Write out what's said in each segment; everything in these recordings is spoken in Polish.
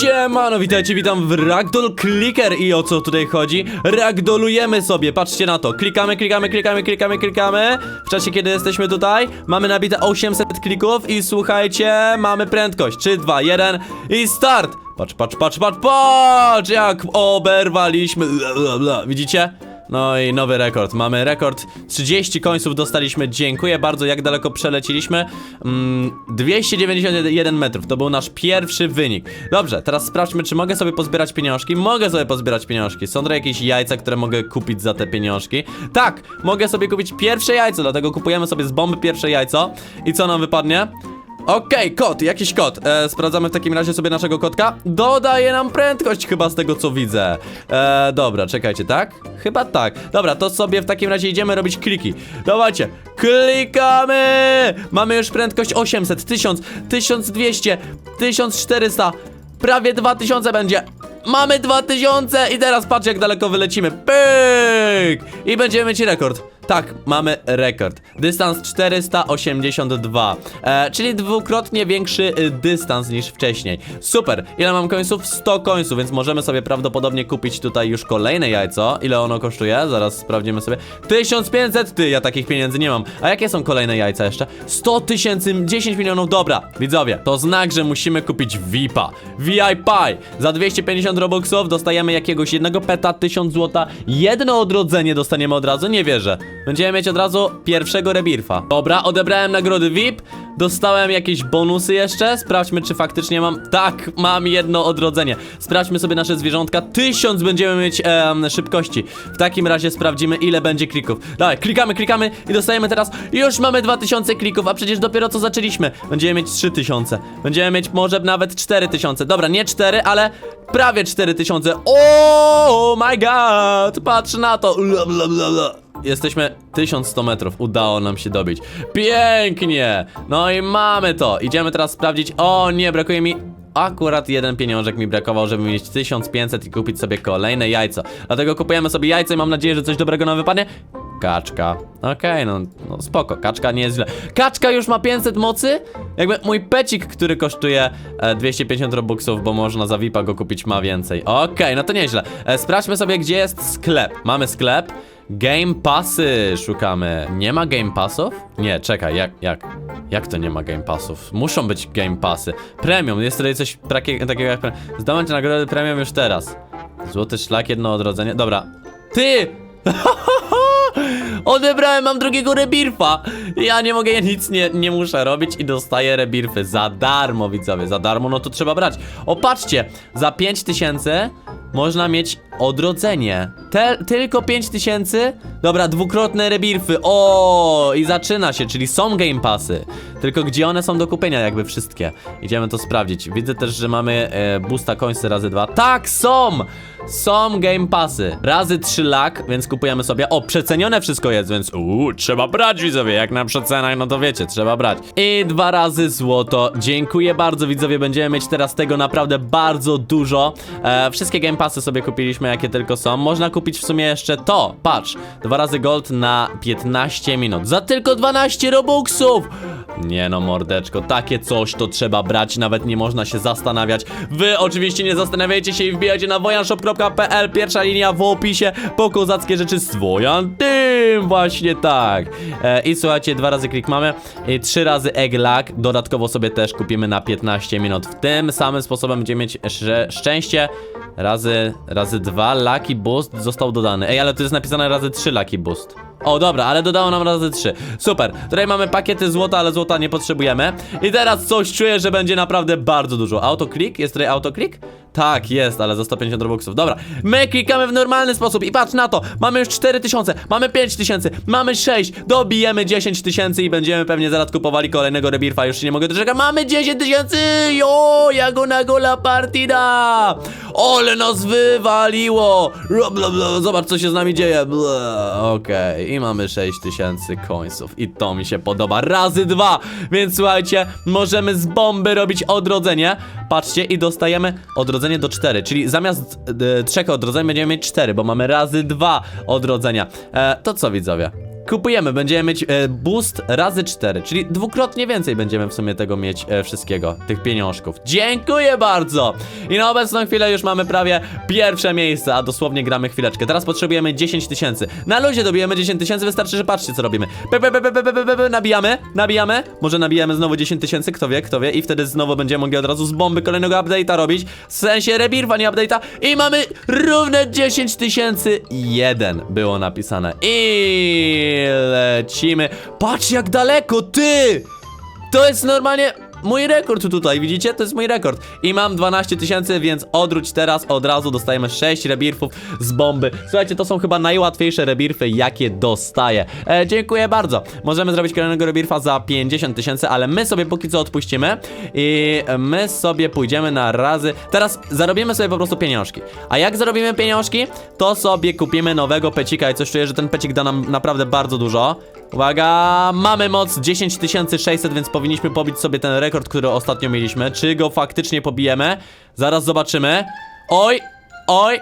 Siemano, witajcie, witam w Ragdoll Clicker i o co tutaj chodzi? Ragdolujemy sobie, patrzcie na to, klikamy, klikamy, klikamy, klikamy, klikamy W czasie kiedy jesteśmy tutaj, mamy nabite 800 klików i słuchajcie, mamy prędkość 3, 2, 1 i start! Patrz, patrz, patrz, patrz, patrz, jak oberwaliśmy, widzicie? No i nowy rekord. Mamy rekord 30 końców dostaliśmy. Dziękuję bardzo, jak daleko przeleciliśmy. Mm, 291 metrów. To był nasz pierwszy wynik. Dobrze, teraz sprawdźmy, czy mogę sobie pozbierać pieniążki. Mogę sobie pozbierać pieniążki. Są jakieś jajca, które mogę kupić za te pieniążki. Tak, mogę sobie kupić pierwsze jajco, dlatego kupujemy sobie z bomby pierwsze jajco. I co nam wypadnie? Okej, kot, jakiś kot. E, sprawdzamy w takim razie sobie naszego kotka. Dodaje nam prędkość chyba z tego co widzę. E, dobra, czekajcie, tak? Chyba tak. Dobra, to sobie w takim razie idziemy robić kliki. Dawajcie, klikamy! Mamy już prędkość 800, 1000, 1200, 1400, prawie 2000 będzie. Mamy 2000 i teraz patrz jak daleko wylecimy. Pyk! I będziemy mieć rekord. Tak, mamy rekord. Dystans 482, e, czyli dwukrotnie większy y, dystans niż wcześniej. Super. Ile mam końców? 100 końców, więc możemy sobie prawdopodobnie kupić tutaj już kolejne jajco. Ile ono kosztuje? Zaraz sprawdzimy sobie. 1500, ty, ja takich pieniędzy nie mam. A jakie są kolejne jajca jeszcze? 100 tysięcy, 10 milionów, dobra. Widzowie, to znak, że musimy kupić VIPa. VIP. Za 250 robuxów dostajemy jakiegoś jednego peta, 1000 złota, jedno odrodzenie dostaniemy od razu, nie wierzę. Będziemy mieć od razu pierwszego rebirfa. Dobra, odebrałem nagrody VIP. Dostałem jakieś bonusy jeszcze. Sprawdźmy, czy faktycznie mam. Tak, mam jedno odrodzenie. Sprawdźmy sobie nasze zwierzątka. Tysiąc będziemy mieć szybkości. W takim razie sprawdzimy, ile będzie klików. Dawaj, klikamy, klikamy i dostajemy teraz. Już mamy 2000 klików, a przecież dopiero co zaczęliśmy. Będziemy mieć 3000. Będziemy mieć może nawet 4000. Dobra, nie 4, ale prawie 4000. Oh my god! Patrz na to. Bla, bla, bla, bla. Jesteśmy 1100 metrów, udało nam się dobić. Pięknie! No i mamy to. Idziemy teraz sprawdzić. O nie, brakuje mi Akurat jeden pieniążek mi brakował, żeby mieć 1500 i kupić sobie kolejne jajco. Dlatego kupujemy sobie jajco i mam nadzieję, że coś dobrego nam wypadnie. Kaczka. Okej, no, no spoko, kaczka nie jest źle. Kaczka już ma 500 mocy? Jakby mój pecik, który kosztuje e, 250 robuxów, bo można za VIPa go kupić, ma więcej. Okej, no to nieźle. E, sprawdźmy sobie, gdzie jest sklep. Mamy sklep. Game Passy szukamy. Nie ma Game Passów? Nie, czekaj, jak, jak, jak to nie ma Game Passów? Muszą być Game Passy. Premium, jest tutaj coś takie- takiego jak... Zdobądź nagrodę Premium już teraz. Złoty szlak, jedno odrodzenie. Dobra. Ty! Odebrałem, mam drugiego rebirfa. Ja nie mogę, ja nic nie, nie muszę robić i dostaję rebirfy za darmo, widzowie. Za darmo, no to trzeba brać. O, patrzcie, za 5000 można mieć odrodzenie. Te, tylko 5000? Dobra, dwukrotne rebirfy. O, i zaczyna się, czyli są game passy. Tylko gdzie one są do kupienia, jakby wszystkie. Idziemy to sprawdzić. Widzę też, że mamy e, boosta końcy razy dwa. Tak, są! Są game passy. Razy 3 lak, więc kupujemy sobie. O, przecenione wszystko jest, więc uuu, trzeba brać widzowie. Jak na przecenach, no to wiecie, trzeba brać. I dwa razy złoto. Dziękuję bardzo widzowie, będziemy mieć teraz tego naprawdę bardzo dużo. E, wszystkie game passy sobie kupiliśmy, jakie tylko są. Można kupić w sumie jeszcze to. Patrz, dwa razy gold na 15 minut. Za tylko 12 robuxów! Nie no, mordeczko, takie coś to trzeba brać, nawet nie można się zastanawiać. Wy oczywiście nie zastanawiajcie się i wbijajcie na wojanshop.pl, pierwsza linia w opisie, po kozackie rzeczy z Wojan Tym, właśnie tak. E, I słuchajcie, dwa razy klik mamy, i trzy razy egg lag, dodatkowo sobie też kupimy na 15 minut. W tym samym sposobem będziemy mieć sz- szczęście, razy, razy dwa, lucky boost został dodany. Ej, ale tu jest napisane razy trzy lucky boost. O, dobra, ale dodało nam razy 3. Super. Tutaj mamy pakiety złota, ale złota nie potrzebujemy. I teraz coś czuję, że będzie naprawdę bardzo dużo. Autoklik? Jest tutaj autoklik? Tak, jest, ale za 150 robuxów. Dobra, my klikamy w normalny sposób i patrz na to. Mamy już 4000, mamy 5000, mamy 6, dobijemy 10 tysięcy i będziemy pewnie zaraz kupowali kolejnego rebirfa. Już się nie mogę doczekać. Mamy 10 tysięcy! Jo, jako na gola partida! Ole nas wywaliło! Bla, bla, bla. Zobacz, co się z nami dzieje. Okej, i mamy 6000 końców. I to mi się podoba. Razy dwa! Więc słuchajcie, możemy z bomby robić odrodzenie. Patrzcie, i dostajemy odrodzenie do 4. Czyli zamiast e, trzech odrodzeń będziemy mieć 4, bo mamy razy dwa odrodzenia. E, to co, widzowie? Kupujemy, będziemy mieć e, boost razy 4, czyli dwukrotnie więcej będziemy w sumie tego mieć e, wszystkiego, tych pieniążków. Dziękuję bardzo! I na obecną chwilę już mamy prawie pierwsze miejsce, a dosłownie gramy chwileczkę. Teraz potrzebujemy 10 tysięcy. Na luzie dobijemy 10 tysięcy, wystarczy, że patrzcie co robimy. Pe, pe, pe, pe, pe, pe, pe, nabijamy, nabijamy, może nabijamy znowu 10 tysięcy, kto wie, kto wie i wtedy znowu będziemy mogli od razu z bomby kolejnego update'a robić, w sensie rebirwa, nie update'a i mamy równe 10 tysięcy jeden było napisane. I lecimy. Patrz jak daleko, ty! To jest normalnie mój rekord tutaj, widzicie? To jest mój rekord. I mam 12 tysięcy, więc odwróć teraz, od razu dostajemy 6 rebirfów z bomby. Słuchajcie, to są chyba najłatwiejsze rebirfy, jakie dostaję. E, dziękuję bardzo. Możemy zrobić kolejnego rebirfa za 50 tysięcy, ale my sobie póki co odpuścimy i my sobie pójdziemy na razy. Teraz zarobimy sobie po prostu pieniążki. A jak zarobimy pieniążki, to sobie kupimy nowego pecika i coś czuję, że ten pecik da nam naprawdę bardzo dużo. Uwaga, mamy moc 10600, więc powinniśmy pobić sobie ten rekord, który ostatnio mieliśmy. Czy go faktycznie pobijemy? Zaraz zobaczymy. Oj, oj,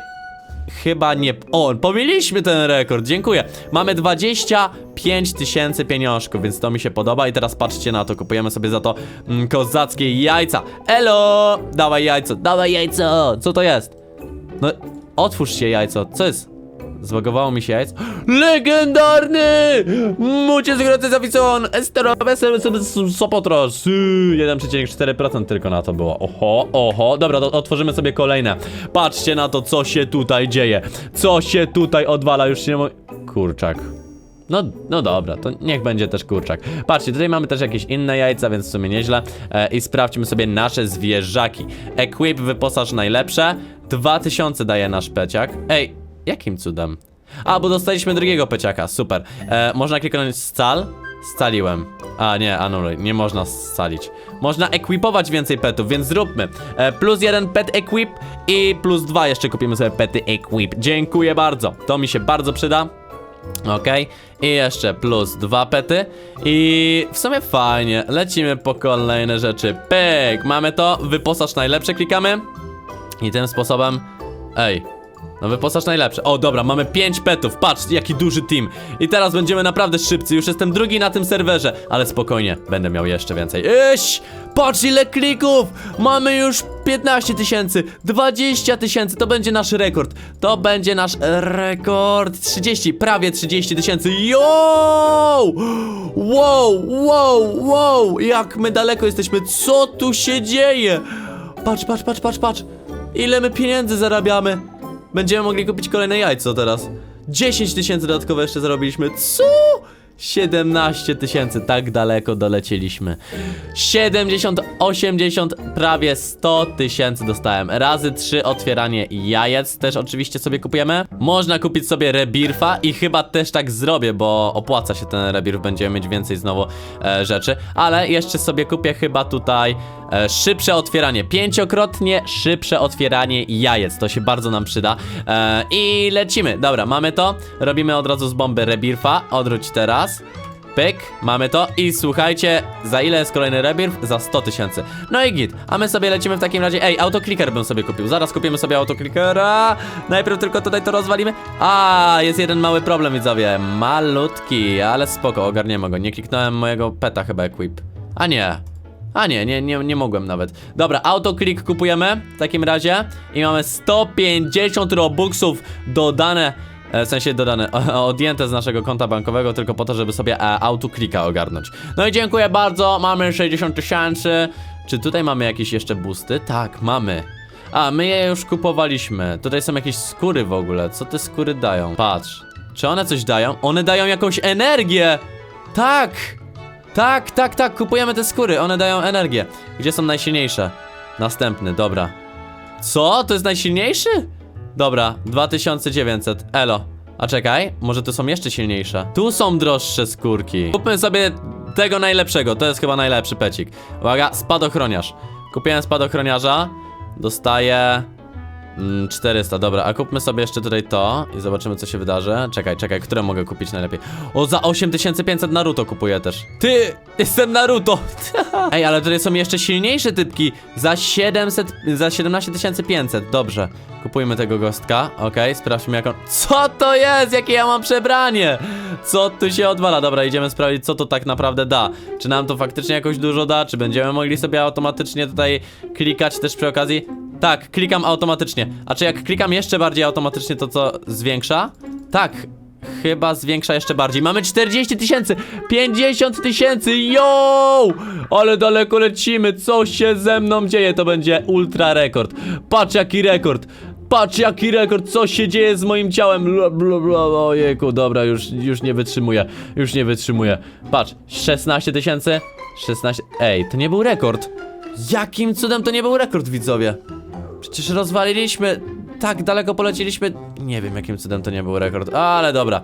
Chyba nie. O, pomiliśmy ten rekord, dziękuję. Mamy 25 tysięcy pieniążków, więc to mi się podoba. I teraz patrzcie na to, kupujemy sobie za to mm, kozackie jajca. Elo! Dawaj jajco, dawaj jajco! Co to jest? No, otwórz się jajco, co jest? Zbagowało mi się jajco. Legendarny! Mucie zgroty zawison! Esterowe Sopotros! 1,4% tylko na to było. Oho, oho. Dobra, to otworzymy sobie kolejne. Patrzcie na to, co się tutaj dzieje. Co się tutaj odwala. Już się nie. Kurczak. No, no dobra, to niech będzie też kurczak. Patrzcie, tutaj mamy też jakieś inne jajca, więc w sumie nieźle. E, I sprawdźmy sobie nasze zwierzaki. Equip, wyposaż najlepsze. 2000 daje nasz peciak. Ej, jakim cudem? A, bo dostaliśmy drugiego peciaka, super. E, można kliknąć scal? Scaliłem. A, nie, anuluj, nie można scalić. Można ekwipować więcej petów, więc zróbmy. E, plus jeden pet equip i plus dwa jeszcze kupimy sobie pety equip. Dziękuję bardzo, to mi się bardzo przyda. Okej, i jeszcze plus dwa pety I w sumie fajnie, lecimy po kolejne rzeczy Pyk, mamy to, wyposaż najlepsze, klikamy I tym sposobem, ej no wyposaż najlepsze. O, dobra, mamy 5 petów. Patrz, jaki duży team. I teraz będziemy naprawdę szybcy. Już jestem drugi na tym serwerze. Ale spokojnie, będę miał jeszcze więcej. Iś! Patrz ile klików! Mamy już 15 tysięcy, 20 tysięcy. To będzie nasz rekord. To będzie nasz rekord. 30, prawie 30 tysięcy. Yo! Wow, wow, wow! Jak my daleko jesteśmy. Co tu się dzieje? Patrz, patrz, patrz, patrz, patrz. Ile my pieniędzy zarabiamy. Będziemy mogli kupić kolejne jajco teraz. 10 tysięcy dodatkowo jeszcze zarobiliśmy. Co? 17 tysięcy, tak daleko dolecieliśmy. 70, 80, prawie 100 tysięcy dostałem. Razy 3 otwieranie jajec też oczywiście sobie kupujemy. Można kupić sobie rebirfa i chyba też tak zrobię, bo opłaca się ten rebirf, będziemy mieć więcej znowu e, rzeczy. Ale jeszcze sobie kupię chyba tutaj e, szybsze otwieranie. Pięciokrotnie szybsze otwieranie jajec. To się bardzo nam przyda. E, I lecimy. Dobra, mamy to. Robimy od razu z bomby rebirfa. Odwróć teraz. Pyk, mamy to. I słuchajcie, za ile jest kolejny rebirth? Za 100 tysięcy. No i git, a my sobie lecimy w takim razie, ej, autoclicker bym sobie kupił, zaraz kupimy sobie autoclickera, najpierw tylko tutaj to rozwalimy. A, jest jeden mały problem widzowie, malutki, ale spoko, ogarniemy go, nie kliknąłem mojego peta chyba equip. A nie, a nie, nie, nie, nie mogłem nawet. Dobra, autoclick kupujemy w takim razie. I mamy 150 robuxów dodane W sensie dodane, odjęte z naszego konta bankowego tylko po to, żeby sobie e, autoklika ogarnąć. No i dziękuję bardzo, mamy 60 tysięcy. Czy tutaj mamy jakieś jeszcze boosty? Tak, mamy. A, my je już kupowaliśmy. Tutaj są jakieś skóry w ogóle. Co te skóry dają? Patrz. Czy one coś dają? One dają jakąś energię! Tak! Tak, tak, tak, kupujemy te skóry, one dają energię. Gdzie są najsilniejsze? Następny, dobra. Co? To jest najsilniejszy? Dobra, 2900, elo. A czekaj, może tu są jeszcze silniejsze. Tu są droższe skórki. Kupmy sobie tego najlepszego, to jest chyba najlepszy pecik. Uwaga, spadochroniarz. Kupiłem spadochroniarza, dostaję... Mm, 400, dobra, a kupmy sobie jeszcze tutaj to i zobaczymy co się wydarzy. Czekaj, czekaj, które mogę kupić najlepiej? O, za 8500 Naruto kupuję też. Ty, jestem Naruto! Ej, ale tutaj są jeszcze silniejsze typki. Za 700, za 17 500, dobrze. Kupujmy tego gostka, okej, sprawdźmy jak on... Co to jest? Jakie ja mam przebranie? Co tu się odwala? Dobra, idziemy sprawdzić, co to tak naprawdę da. Czy nam to faktycznie jakoś dużo da? Czy będziemy mogli sobie automatycznie tutaj klikać też przy okazji? Tak, klikam automatycznie. A czy jak klikam jeszcze bardziej automatycznie, to co zwiększa? Tak, Chyba zwiększa jeszcze bardziej. Mamy 40 tysięcy! 50 tysięcy! Yo! Ale daleko lecimy! Co się ze mną dzieje? To będzie ultra rekord. Patrz jaki rekord! Patrz jaki rekord! Co się dzieje z moim ciałem? Bla. Ojejku, dobra, już, już nie wytrzymuję. Już nie wytrzymuję. Patrz, 16 tysięcy. 16. Ej, to nie był rekord. Jakim cudem to nie był rekord, widzowie? Przecież rozwaliliśmy, tak daleko poleciliśmy. Nie wiem, jakim cudem to nie był rekord, ale dobra.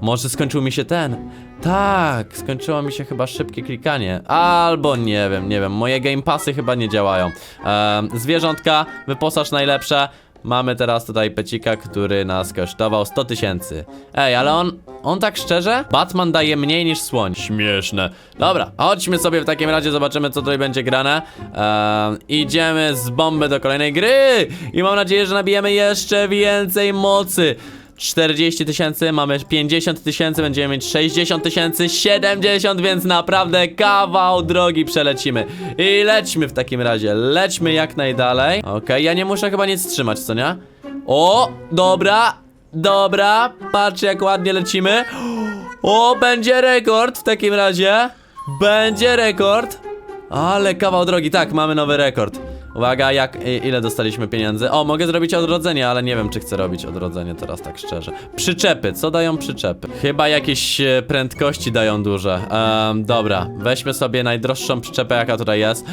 Może skończył mi się ten. Tak, skończyło mi się chyba szybkie klikanie. Albo nie wiem, nie wiem. Moje game passy chyba nie działają. Ehm, zwierzątka, wyposaż najlepsze. Mamy teraz tutaj pecika, który nas kosztował 100 tysięcy. Ej, ale on, on tak szczerze? Batman daje mniej niż słoń. Śmieszne. Dobra, chodźmy sobie w takim razie, zobaczymy co tutaj będzie grane. Ehm, idziemy z bomby do kolejnej gry i mam nadzieję, że nabijemy jeszcze więcej mocy. 40 tysięcy, mamy 50 tysięcy, będziemy mieć 60 tysięcy, 70, więc naprawdę kawał drogi przelecimy. I lećmy w takim razie, lećmy jak najdalej. Okej, ja nie muszę chyba nic trzymać, co nie? O, dobra, dobra, patrz jak ładnie lecimy. O, będzie rekord w takim razie. Będzie rekord. Ale kawał drogi, tak, mamy nowy rekord. Uwaga, jak, i- ile dostaliśmy pieniędzy? O, mogę zrobić odrodzenie, ale nie wiem, czy chcę robić odrodzenie teraz tak szczerze. Przyczepy, co dają przyczepy? Chyba jakieś e, prędkości dają duże. Dobra, weźmy sobie najdroższą przyczepę, jaka tutaj jest.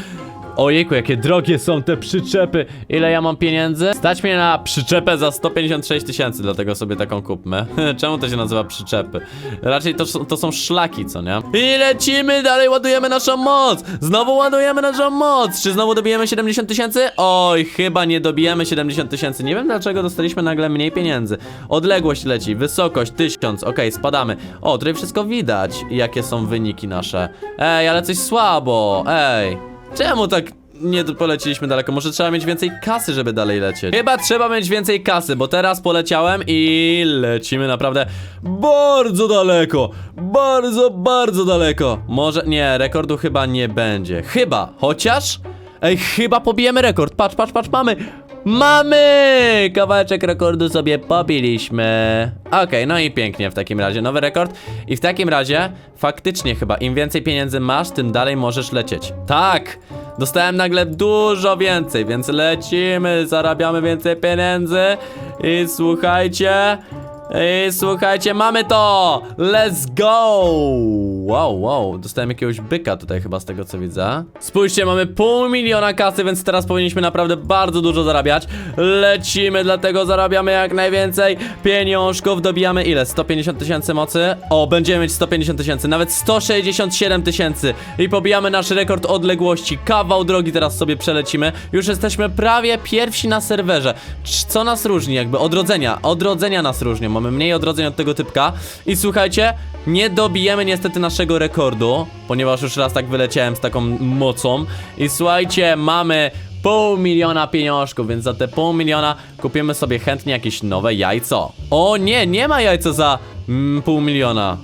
Ojejku, jakie drogie są te przyczepy. Ile ja mam pieniędzy? Stać mnie na przyczepę za 156 tysięcy, dlatego sobie taką kupmy. Czemu to się nazywa przyczepy? Raczej to, to są szlaki, co nie? I lecimy dalej, ładujemy naszą moc! Znowu ładujemy naszą moc! Czy znowu dobijemy 70 tysięcy? Oj, chyba nie dobijemy 70 tysięcy. Nie wiem dlaczego dostaliśmy nagle mniej pieniędzy. Odległość leci, wysokość 1000, okej, spadamy. O, tutaj wszystko widać, jakie są wyniki nasze. Ej, ale coś słabo, ej. Czemu tak nie poleciliśmy daleko? Może trzeba mieć więcej kasy, żeby dalej lecieć. Chyba trzeba mieć więcej kasy, bo teraz poleciałem i lecimy naprawdę bardzo daleko. Bardzo, bardzo daleko. Może, nie, rekordu chyba nie będzie. Chyba, chociaż... Ej, chyba pobijemy rekord. Patrz, patrz, patrz, mamy. Mamy! Kawałeczek rekordu sobie pobiliśmy. Okej, no i pięknie w takim razie. Nowy rekord. I w takim razie faktycznie chyba im więcej pieniędzy masz, tym dalej możesz lecieć. Tak! Dostałem nagle dużo więcej, więc lecimy, zarabiamy więcej pieniędzy. I słuchajcie. I słuchajcie, mamy to! Let's go! Wow, wow, dostałem jakiegoś byka tutaj chyba z tego co widzę. Spójrzcie, mamy pół miliona kasy, więc teraz powinniśmy naprawdę bardzo dużo zarabiać. Lecimy, dlatego zarabiamy jak najwięcej pieniążków. Dobijamy ile? 150 tysięcy mocy? O, będziemy mieć 150 tysięcy, nawet 167 tysięcy. I pobijamy nasz rekord odległości. Kawał drogi teraz sobie przelecimy. Już jesteśmy prawie pierwsi na serwerze. Co nas różni? Jakby odrodzenia. Odrodzenia nas różnią. Mamy mniej odrodzeń od tego typka. I słuchajcie, nie dobijemy niestety naszego rekordu, ponieważ już raz tak wyleciałem z taką mocą. I słuchajcie, mamy pół miliona pieniążków, więc za te pół miliona kupimy sobie chętnie jakieś nowe jajco. O nie, nie ma jajca za mm, pół miliona.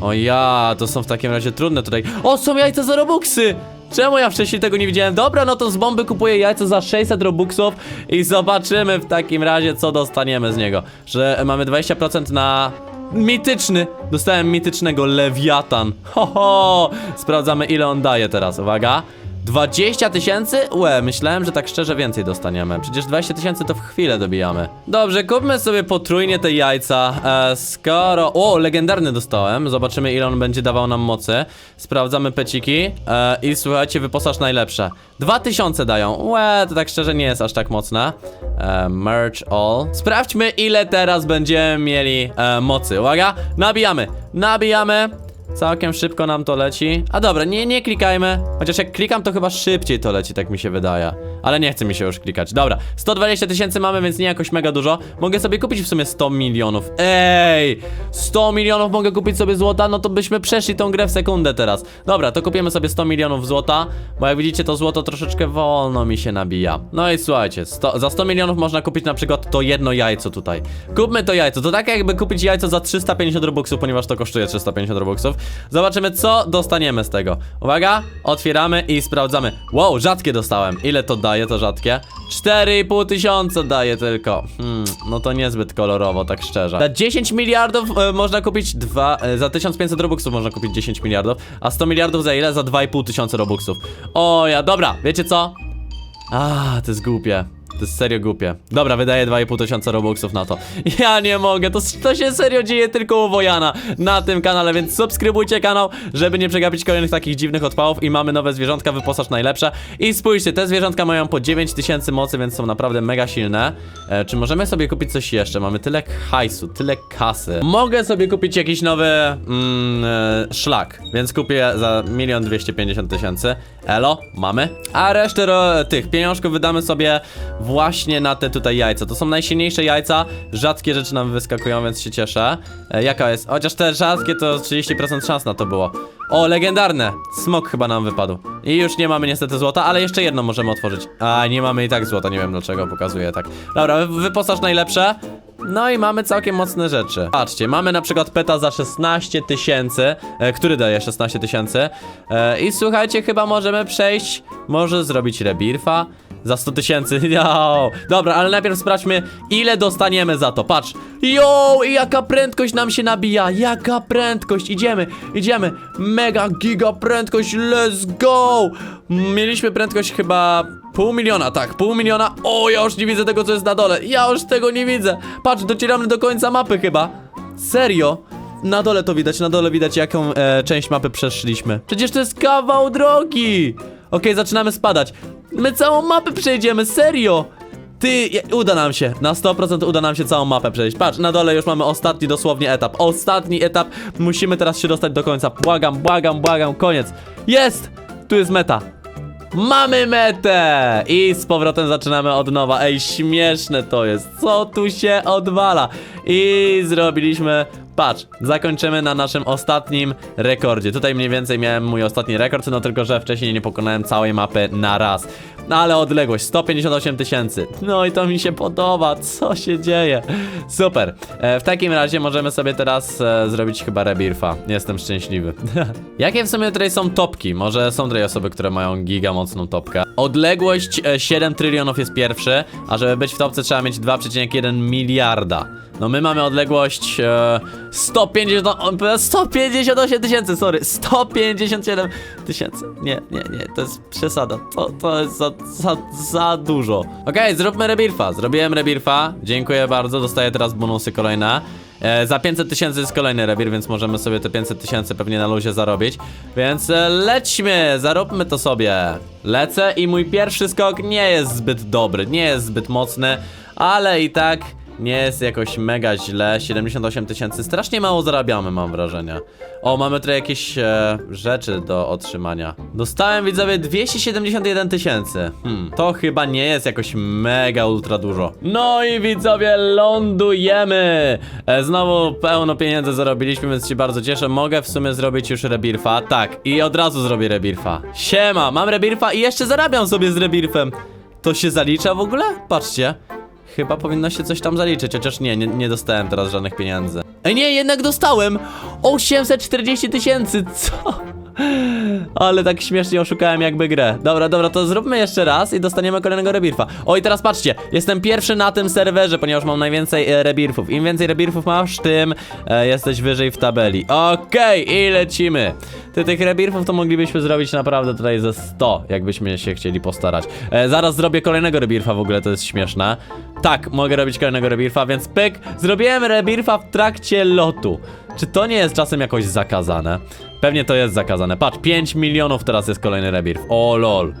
O ja, to są w takim razie trudne tutaj. O, są jajca za robuxy! Czemu ja wcześniej tego nie widziałem? Dobra, no to z bomby kupuję jajco za 600 robuxów i zobaczymy w takim razie, co dostaniemy z niego. Że mamy 20% na mityczny. Dostałem mitycznego lewiatan. Ho, ho! Sprawdzamy, ile on daje teraz. Uwaga. 20 tysięcy? Łe, myślałem, że tak szczerze więcej dostaniemy. Przecież 20 tysięcy to w chwilę dobijamy. Dobrze, kupmy sobie potrójnie te jajca. E, skoro. O, legendarny dostałem. Zobaczymy, ile on będzie dawał nam mocy. Sprawdzamy peciki. E, I słuchajcie, wyposaż najlepsze. 2000 dają. Łe, to tak szczerze nie jest aż tak mocne. E, merge all. Sprawdźmy, ile teraz będziemy mieli e, mocy. Uwaga, nabijamy. Nabijamy. Całkiem szybko nam to leci. A dobra, nie, nie klikajmy. Chociaż jak klikam, to chyba szybciej to leci, tak mi się wydaje. Ale nie chce mi się już klikać. Dobra, 120 tysięcy mamy, więc nie jakoś mega dużo. Mogę sobie kupić w sumie 100 milionów. Ej! 100 milionów mogę kupić sobie złota, no to byśmy przeszli tą grę w sekundę teraz. Dobra, to kupimy sobie 100 milionów złota, bo jak widzicie to złoto troszeczkę wolno mi się nabija. No i słuchajcie, 100, za 100 milionów można kupić na przykład to jedno jajco tutaj. Kupmy to jajco, to tak jakby kupić jajco za 350 robuxów, ponieważ to kosztuje 350 robuxów. Zobaczymy co dostaniemy z tego. Uwaga, otwieramy i sprawdzamy. Wow, rzadkie dostałem. Ile to daje to rzadkie? 4,5 tysiąca daje tylko. Hmm, no to niezbyt kolorowo, tak szczerze. Za 10 miliardów e, można kupić dwa, e, za 1500 robuxów można kupić 10 miliardów, a 100 miliardów za ile? Za 2,5 tysiąca robuxów. O ja, dobra, wiecie co? A, to jest głupie. To jest serio głupie. Dobra, wydaję 2,5 tysiąca robuxów na to. Ja nie mogę, to, to się serio dzieje tylko u Wojana na tym kanale, więc subskrybujcie kanał, żeby nie przegapić kolejnych takich dziwnych odpałów i mamy nowe zwierzątka, wyposaż najlepsze. I spójrzcie, te zwierzątka mają po 9000 mocy, więc są naprawdę mega silne. E, czy możemy sobie kupić coś jeszcze? Mamy tyle hajsu, tyle kasy. Mogę sobie kupić jakiś nowy mm, e, szlak, więc kupię za 1 250 tysięcy. Elo, mamy. A resztę tych pieniążków wydamy sobie właśnie na te tutaj jajca. To są najsilniejsze jajca, rzadkie rzeczy nam wyskakują, więc się cieszę. E, jaka jest? Chociaż te rzadkie to 30% szans na to było. O, legendarne! Smok chyba nam wypadł. I już nie mamy niestety złota, ale jeszcze jedno możemy otworzyć. A, nie mamy i tak złota, nie wiem dlaczego pokazuje tak. Dobra, wy- wyposaż najlepsze. No i mamy całkiem mocne rzeczy. Patrzcie, mamy na przykład peta za 16 tysięcy, e, który daje 16 tysięcy. E, I słuchajcie, chyba możemy przejść, może zrobić rebirfa za 100 tysięcy. Yo. Dobra, ale najpierw sprawdźmy, ile dostaniemy za to. Patrz. Yo, i jaka prędkość nam się nabija. Jaka prędkość. Idziemy, idziemy. Mega giga prędkość. Let's go. Mieliśmy prędkość chyba pół miliona, tak, pół miliona. O, ja już nie widzę tego, co jest na dole. Ja już tego nie widzę. Patrz, docieramy do końca mapy chyba. Serio? Na dole to widać, na dole widać jaką e, część mapy przeszliśmy. Przecież to jest kawał drogi! Okej, zaczynamy spadać. My całą mapę przejdziemy, serio! Ty, uda nam się, na 100% uda nam się całą mapę przejść. Patrz, na dole już mamy ostatni dosłownie etap. Ostatni etap, musimy teraz się dostać do końca. Błagam, błagam, błagam, koniec. Jest! Tu jest meta. Mamy metę! I z powrotem zaczynamy od nowa. Ej, śmieszne to jest. Co tu się odwala? I zrobiliśmy. Patrz, zakończymy na naszym ostatnim rekordzie. Tutaj mniej więcej miałem mój ostatni rekord, no tylko że wcześniej nie pokonałem całej mapy na raz. No ale odległość 158 tysięcy. No i to mi się podoba. Co się dzieje? Super. E, w takim razie możemy sobie teraz e, zrobić chyba rebirfa. Jestem szczęśliwy. Jakie w sumie tutaj są topki? Może są tutaj osoby, które mają giga mocną topkę. Odległość e, 7 trylionów jest pierwszy, a żeby być w topce trzeba mieć 2,1 miliarda. No my mamy odległość e, 150, o, 158 tysięcy, sorry, 157 tysięcy. Nie, nie, nie, to jest przesada. To, to jest za, za, za dużo. Okej, zróbmy rebirfa. Zrobiłem rebirfa. Dziękuję bardzo, dostaję teraz bonusy kolejne. E, za 500 tysięcy jest kolejny rebir, więc możemy sobie te 500 tysięcy pewnie na luzie zarobić. Więc e, lećmy, zaróbmy to sobie. Lecę i mój pierwszy skok nie jest zbyt dobry, nie jest zbyt mocny, ale i tak nie jest jakoś mega źle. 78 tysięcy, strasznie mało zarabiamy, mam wrażenie. O, mamy tutaj jakieś e, rzeczy do otrzymania. Dostałem, widzowie, 271 tysięcy. Hmm, to chyba nie jest jakoś mega ultra dużo. No i widzowie, lądujemy. E, znowu pełno pieniędzy zarobiliśmy, więc się bardzo cieszę. Mogę w sumie zrobić już rebirfa. Tak, i od razu zrobię rebirfa. Siema, mam rebirfa i jeszcze zarabiam sobie z rebirfem. To się zalicza w ogóle? Patrzcie. Chyba powinno się coś tam zaliczyć, chociaż nie, nie, nie dostałem teraz żadnych pieniędzy. Nie, jednak dostałem! 840 tysięcy, co? Ale tak śmiesznie oszukałem jakby grę. Dobra, dobra, to zróbmy jeszcze raz i dostaniemy kolejnego rebirfa. O i teraz patrzcie, jestem pierwszy na tym serwerze, ponieważ mam najwięcej e, rebirfów. Im więcej rebirfów masz, tym e, jesteś wyżej w tabeli. Okej, i lecimy. Ty tych rebirfów to moglibyśmy zrobić naprawdę tutaj ze 100, jakbyśmy się chcieli postarać. E, zaraz zrobię kolejnego rebirfa w ogóle, to jest śmieszne. Tak, mogę robić kolejnego rebirfa, więc pyk, zrobiłem rebirfa w trakcie lotu. Czy to nie jest czasem jakoś zakazane? Pewnie to jest zakazane. Patrz, 5 milionów teraz jest kolejny rebirf. O lol.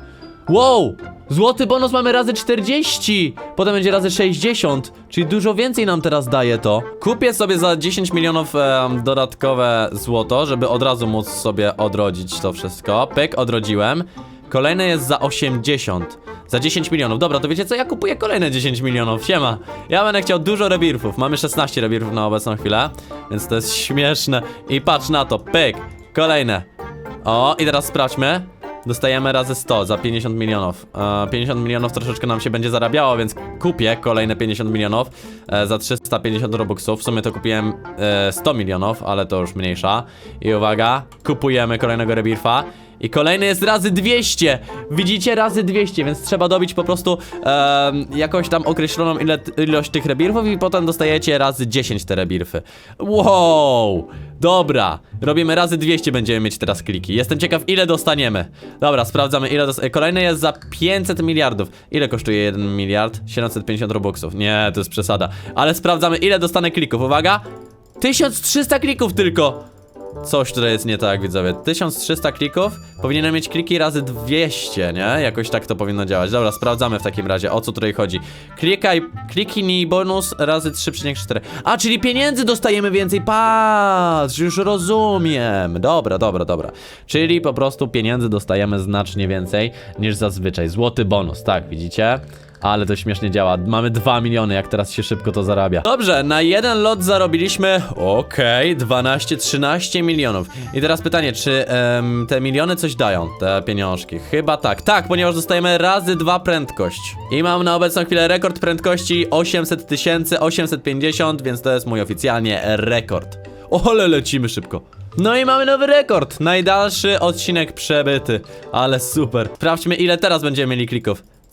Wow! Złoty bonus mamy razy 40! Potem będzie razy 60, czyli dużo więcej nam teraz daje to. Kupię sobie za 10 milionów em, dodatkowe złoto, żeby od razu móc sobie odrodzić to wszystko. Pyk, odrodziłem. Kolejne jest za 80. Za 10 milionów. Dobra, to wiecie co? Ja kupuję kolejne 10 milionów. Siema. Ja będę chciał dużo rebirfów. Mamy 16 rebirfów na obecną chwilę, więc to jest śmieszne. I patrz na to. Pyk. Kolejne. O, i teraz sprawdźmy. Dostajemy razy 100 za 50 milionów. E, 50 milionów troszeczkę nam się będzie zarabiało, więc kupię kolejne 50 milionów e, za 350 robuxów. W sumie to kupiłem e, 100 milionów, ale to już mniejsza. I uwaga, kupujemy kolejnego rebirfa. I kolejny jest razy 200. Widzicie, razy 200, więc trzeba dobić po prostu em, jakąś tam określoną ile, ilość tych rebirfów i potem dostajecie razy 10 te rebirfy. Wow! Dobra, robimy razy 200 będziemy mieć teraz kliki. Jestem ciekaw ile dostaniemy. Dobra, sprawdzamy ile dos Kolejny jest za 500 miliardów. Ile kosztuje 1 miliard? 750 robuxów. Nie, to jest przesada. Ale sprawdzamy ile dostanę klików. Uwaga! 1300 klików tylko! Coś tutaj jest nie tak, widzowie. 1300 klików, powinienem mieć kliki razy 200, nie? Jakoś tak to powinno działać. Dobra, sprawdzamy w takim razie, o co tutaj chodzi. Klikaj, kliknij bonus razy 3,4. A, czyli pieniędzy dostajemy więcej, patrz, już rozumiem. Dobra, dobra, dobra. Czyli po prostu pieniędzy dostajemy znacznie więcej niż zazwyczaj. Złoty bonus, tak, widzicie? Ale to śmiesznie działa. Mamy 2 miliony, jak teraz się szybko to zarabia. Dobrze, na jeden lot zarobiliśmy, okej, 12-13 milionów. I teraz pytanie, czy te miliony coś dają, te pieniążki? Chyba tak. Tak, ponieważ dostajemy razy dwa prędkość. I mam na obecną chwilę rekord prędkości 800 tysięcy, 850, więc to jest mój oficjalnie rekord. O, ale lecimy szybko. No i mamy nowy rekord. Najdalszy odcinek przebyty. Ale super. Sprawdźmy, ile teraz będziemy mieli klików.